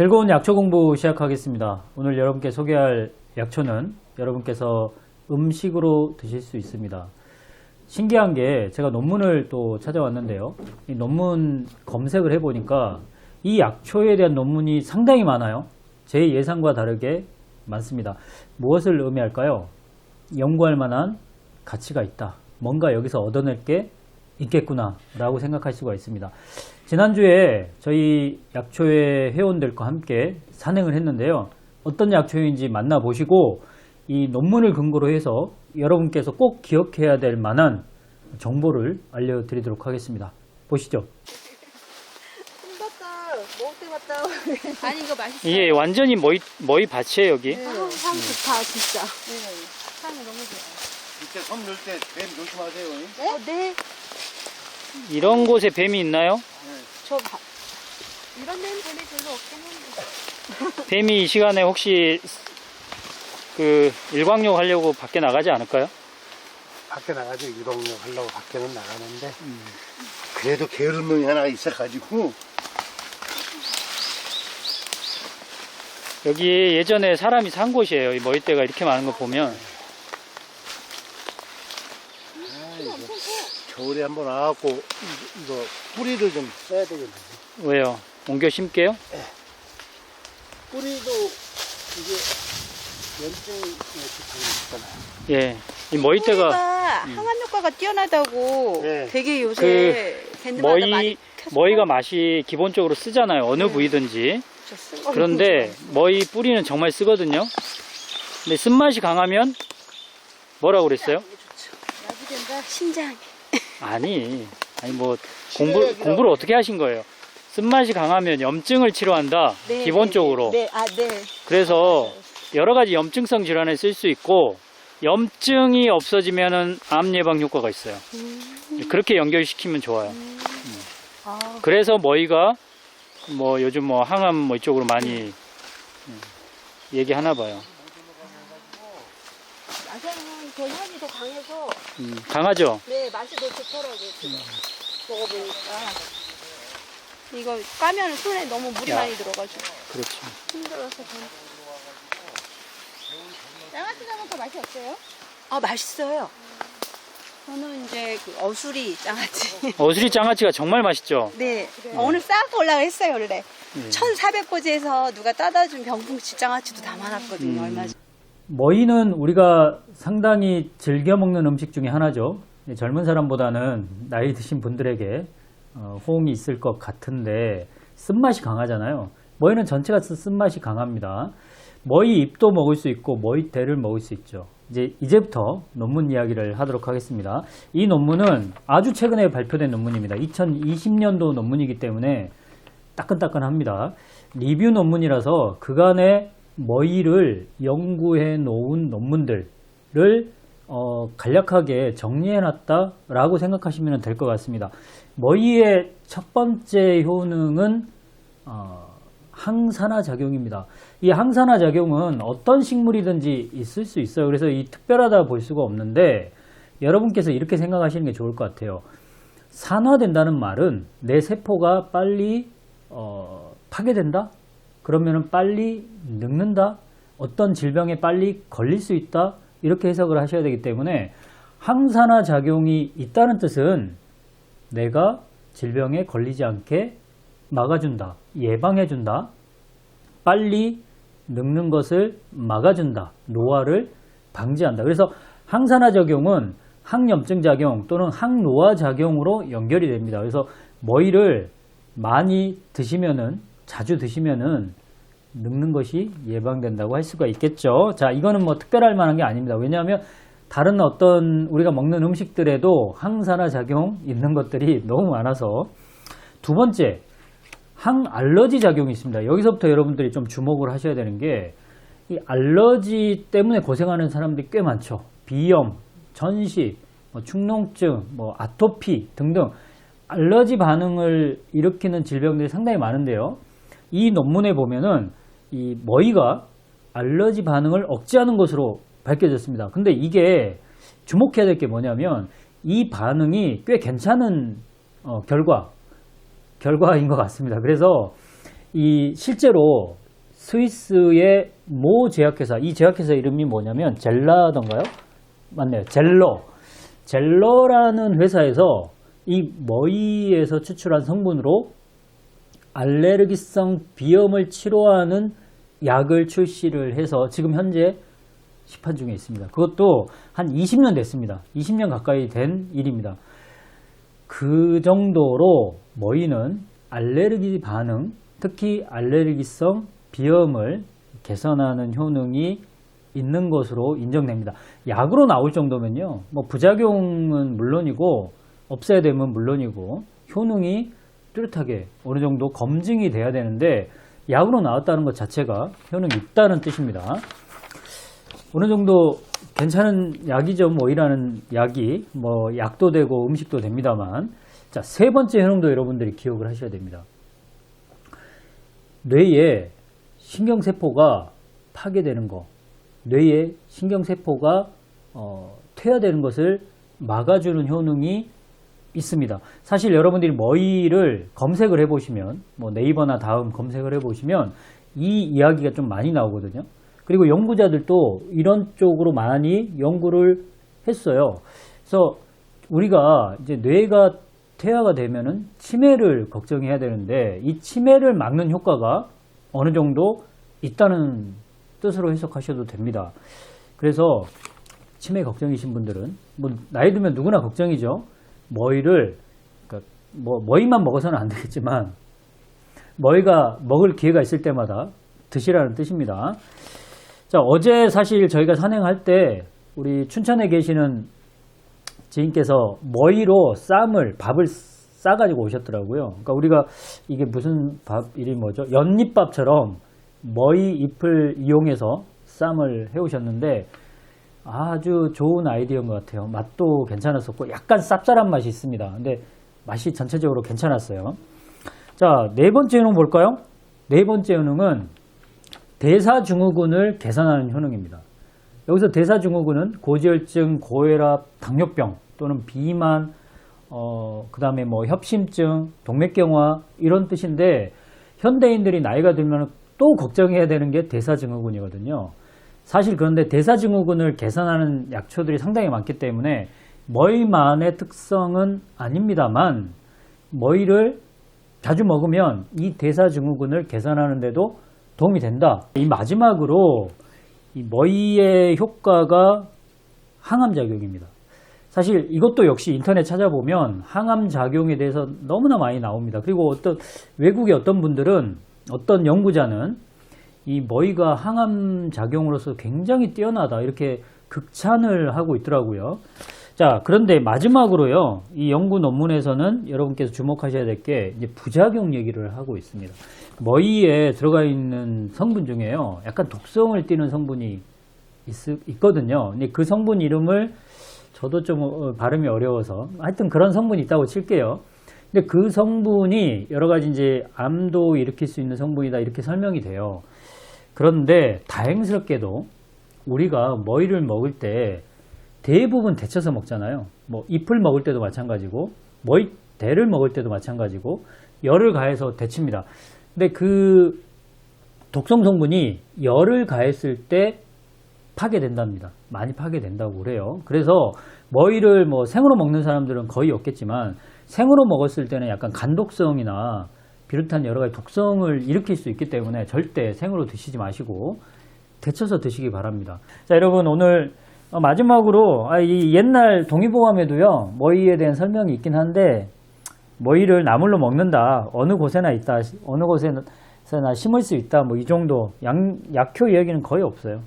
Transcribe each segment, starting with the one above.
즐거운 약초 공부 시작하겠습니다. 오늘 여러분께 소개할 약초는 여러분께서 음식으로 드실 수 있습니다. 신기한 게 제가 논문을 또 찾아왔는데요. 이 논문 검색을 해보니까 이 약초에 대한 논문이 상당히 많아요. 제 예상과 다르게 많습니다. 무엇을 의미할까요? 연구할 만한 가치가 있다. 뭔가 여기서 얻어낼 게 있겠구나 라고 생각할 수가 있습니다. 지난주에 저희 약초회 회원들과 함께 산행을 했는데요. 어떤 약초인지 만나보시고 이 논문을 근거로 해서 여러분께서 꼭 기억해야 될 만한 정보를 알려드리도록 하겠습니다. 보시죠. 아니 이거 맛있어. 이게 완전히 머위, 머위 밭이에요, 여기. 향, 향 좋다, 진짜. 향이 너무 좋아. 밑에 섬 넣을 때뱀 조심하세요. 어, 네. 이런 곳에 뱀이 있나요? 저 바, 이런 데는 뱀이 별로 없긴 한데. 뱀이 이 시간에 혹시 그 일광욕 하려고 밖에 나가지 않을까요? 밖에 나가지고 유동력 하려고 밖에는 나가는데 그래도 게으름이 하나 있어가지고 여기 예전에 사람이 산 곳이에요. 이 머리대가 이렇게 많은 거 보면. 아, 이거 겨울에 한번 와갖고 이- 이거 뿌리를 좀 써야 되겠네. 왜요? 옮겨 심게요? 뿌리도 이게 이렇게 있잖아요. 예. 이 머리대가 뿌리가 항암 효과가 뛰어나다고 네. 되게 요새 밴드마다 그 많이 켜서 머리가 맛이 기본적으로 쓰잖아요. 어느 부위든지. 저쓴 거. 그런데 머리 뿌리는 정말 쓰거든요. 근데 쓴맛이 강하면 뭐라고 그랬어요? 야구 된다, 신장. 아니, 아니 뭐 공부 공부를 어떻게 하신 거예요? 쓴맛이 강하면 염증을 치료한다. 네, 기본적으로. 네, 네. 아, 네. 그래서 여러 가지 염증성 질환에 쓸 수 있고 염증이 없어지면은 암 예방 효과가 있어요. 음. 그렇게 연결시키면 좋아요. 아, 그래서 머리가 뭐 요즘 뭐 항암 뭐 이쪽으로 많이 음, 얘기하나 봐요. 그 향이 더 강해서 음, 강하죠? 네, 맛이 더 좋더라고요. 지금 먹어보니까. 이거 까면 손에 너무 물이 야. 많이 들어가지고 그렇죠. 힘들어서. 양아치 잡은 거 맛이 어때요? 아 맛있어요. 저는 이제 그 어수리 장아찌. 어수리 장아찌가 정말 맛있죠? 네. 오늘 싸서 올라가 했어요 원래. 음. 1,400고지에서 누가 따다 준 병풍치 장아찌도 담아놨거든요 음. 얼마 전에. 머위는 우리가 상당히 즐겨 먹는 음식 중에 하나죠. 젊은 사람보다는 나이 드신 분들에게 어, 호응이 있을 것 같은데 쓴맛이 강하잖아요. 머위는 전체가 쓴- 쓴맛이 강합니다. 머위 잎도 먹을 수 있고 머위 대를 먹을 수 있죠. 이제 이제부터 논문 이야기를 하도록 하겠습니다. 이 논문은 아주 최근에 발표된 논문입니다. 2020년도 논문이기 때문에 따끈따끈합니다. 리뷰 논문이라서 그간의 머위를 연구해 놓은 논문들을 어, 간략하게 정리해 놨다라고 생각하시면 될 것 같습니다. 머위의 첫 번째 효능은 어, 항산화 작용입니다. 이 항산화 작용은 어떤 식물이든지 있을 수 있어요. 그래서 이 특별하다 볼 수가 없는데 여러분께서 이렇게 생각하시는 게 좋을 것 같아요. 산화된다는 말은 내 세포가 빨리 어, 파괴된다? 그러면은 빨리 늙는다? 어떤 질병에 빨리 걸릴 수 있다? 이렇게 해석을 하셔야 되기 때문에 항산화 작용이 있다는 뜻은 내가 질병에 걸리지 않게 막아준다, 예방해준다, 빨리 늙는 것을 막아준다, 노화를 방지한다. 그래서 항산화 작용은 항염증 작용 또는 항노화 작용으로 연결이 됩니다. 그래서 머위를 많이 드시면은 자주 드시면은 늙는 것이 예방된다고 할 수가 있겠죠. 자, 이거는 뭐 특별할 만한 게 아닙니다. 왜냐하면 다른 어떤 우리가 먹는 음식들에도 항산화 작용 있는 것들이 너무 많아서 두 번째 항알러지 작용이 있습니다. 여기서부터 여러분들이 좀 주목을 하셔야 되는 게 이 알러지 때문에 고생하는 사람들이 꽤 많죠. 비염, 전시, 뭐 축농증, 뭐 아토피 등등 알러지 반응을 일으키는 질병들이 상당히 많은데요. 이 논문에 보면은 이 머위가 알러지 반응을 억제하는 것으로 밝혀졌습니다. 근데 이게 주목해야 될 게 뭐냐면 이 반응이 꽤 괜찮은 어, 결과 결과인 것 같습니다. 그래서 이 실제로 스위스의 모 제약회사, 이 제약회사 이름이 뭐냐면 젤라던가요? 맞네요. 젤러. 젤러라는 회사에서 이 머위에서 추출한 성분으로 알레르기성 비염을 치료하는 약을 출시를 해서 지금 현재 시판 중에 있습니다. 그것도 한 20년 됐습니다. 20년 가까이 된 일입니다. 그 정도로 머위는 알레르기 반응, 특히 알레르기성 비염을 개선하는 효능이 있는 것으로 인정됩니다. 약으로 나올 정도면요, 뭐 부작용은 물론이고 없애야 되면 물론이고 효능이 뚜렷하게 어느 정도 검증이 돼야 되는데 약으로 나왔다는 것 자체가 효능이 있다는 뜻입니다. 어느 정도 괜찮은 약이죠. 뭐이라는 약이 뭐 약도 되고 음식도 됩니다만 자, 세 번째 효능도 여러분들이 기억을 하셔야 됩니다. 뇌에 신경세포가 파괴되는 거, 뇌에 신경세포가 어, 퇴화되는 것을 막아주는 효능이 있습니다. 사실 여러분들이 머리를 검색을 해보시면, 뭐 네이버나 다음 검색을 해보시면 이 이야기가 좀 많이 나오거든요. 그리고 연구자들도 이런 쪽으로 많이 연구를 했어요. 그래서 우리가 이제 뇌가 퇴화가 되면은 치매를 걱정해야 되는데 이 치매를 막는 효과가 어느 정도 있다는 뜻으로 해석하셔도 됩니다. 그래서 치매 걱정이신 분들은 뭐 나이 들면 누구나 걱정이죠. 머리를 그러니까 뭐 머리만 먹어서는 안 되겠지만 머리가 먹을 기회가 있을 때마다 드시라는 뜻입니다. 자 어제 사실 저희가 산행할 때 우리 춘천에 계시는 지인께서 머위로 쌈을 밥을 싸가지고 오셨더라고요. 그러니까 우리가 이게 무슨 밥 이름이 뭐죠? 연잎밥처럼 머위 잎을 이용해서 쌈을 해오셨는데 아주 좋은 아이디어인 것 같아요. 맛도 괜찮았었고 약간 쌉쌀한 맛이 있습니다. 근데 맛이 전체적으로 괜찮았어요. 자, 네 번째 효능 볼까요? 네 번째 효능은 대사증후군을 개선하는 효능입니다. 여기서 대사증후군은 고지혈증, 고혈압, 당뇨병 또는 비만, 어, 그 다음에 뭐 협심증, 동맥경화 이런 뜻인데 현대인들이 나이가 들면 또 걱정해야 되는 게 대사증후군이거든요. 사실 그런데 대사증후군을 개선하는 약초들이 상당히 많기 때문에 머위만의 특성은 아닙니다만 머위를 자주 먹으면 이 대사증후군을 개선하는데도 도움이 된다. 이 마지막으로 이 머위의 효과가 항암 작용입니다. 사실 이것도 역시 인터넷 찾아보면 항암 작용에 대해서 너무나 많이 나옵니다. 그리고 어떤 외국의 어떤 분들은 어떤 연구자는 이 머위가 항암 작용으로서 굉장히 뛰어나다 이렇게 극찬을 하고 있더라고요. 자, 그런데 마지막으로요. 이 연구 논문에서는 여러분께서 주목하셔야 될 게 이제 부작용 얘기를 하고 있습니다. 머위에 들어가 있는 성분 중에요. 약간 독성을 띠는 성분이 있, 거든요 근데 그 성분 이름을 저도 좀 어, 발음이 어려워서 하여튼 그런 성분이 있다고 칠게요. 근데 그 성분이 여러 가지 이제 암도 일으킬 수 있는 성분이다 이렇게 설명이 돼요. 그런데 다행스럽게도 우리가 머위를 먹을 때 대부분 데쳐서 먹잖아요. 뭐 잎을 먹을 때도 마찬가지고 머위 대를 먹을 때도 마찬가지고 열을 가해서 데칩니다. 근데 그 독성 성분이 열을 가했을 때 파괴된답니다. 많이 파괴된다고 그래요. 그래서 머위를 뭐 생으로 먹는 사람들은 거의 없겠지만 생으로 먹었을 때는 약간 간독성이나 비롯한 여러 가지 독성을 일으킬 수 있기 때문에 절대 생으로 드시지 마시고 데쳐서 드시기 바랍니다. 자, 여러분 오늘 어, 마지막으로 아, 이 옛날 동의보감에도요 머위에 대한 설명이 있긴 한데 머위를 나물로 먹는다 어느 곳에나 있다 어느 곳에나 심을 수 있다 뭐 이 정도 약, 약효 이야기는 거의 없어요.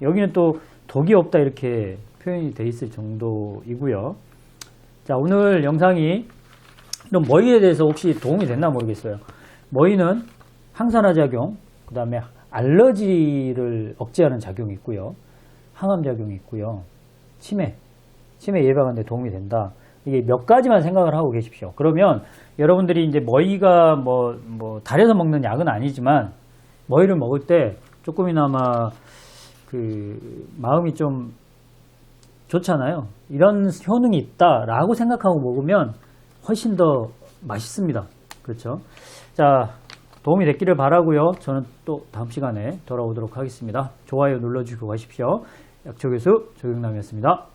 여기는 또 독이 없다 이렇게 표현이 돼 있을 정도이고요. 자 오늘 영상이 그럼 머위에 대해서 혹시 도움이 됐나 모르겠어요. 머위는 항산화 작용, 그 다음에 알러지를 억제하는 작용이 있고요. 항암 작용이 있고요. 치매, 치매 예방하는 데 도움이 된다. 이게 몇 가지만 생각을 하고 계십시오. 그러면 여러분들이 이제 머위가 뭐, 뭐, 달여서 먹는 약은 아니지만, 머위를 먹을 때 조금이나마 그, 마음이 좀 좋잖아요. 이런 효능이 있다라고 생각하고 먹으면 훨씬 더 맛있습니다. 그렇죠? 자, 도움이 됐기를 바라고요. 저는 또 다음 시간에 돌아오도록 하겠습니다. 좋아요 눌러주시고 가십시오. 약초 교수 조경남이었습니다.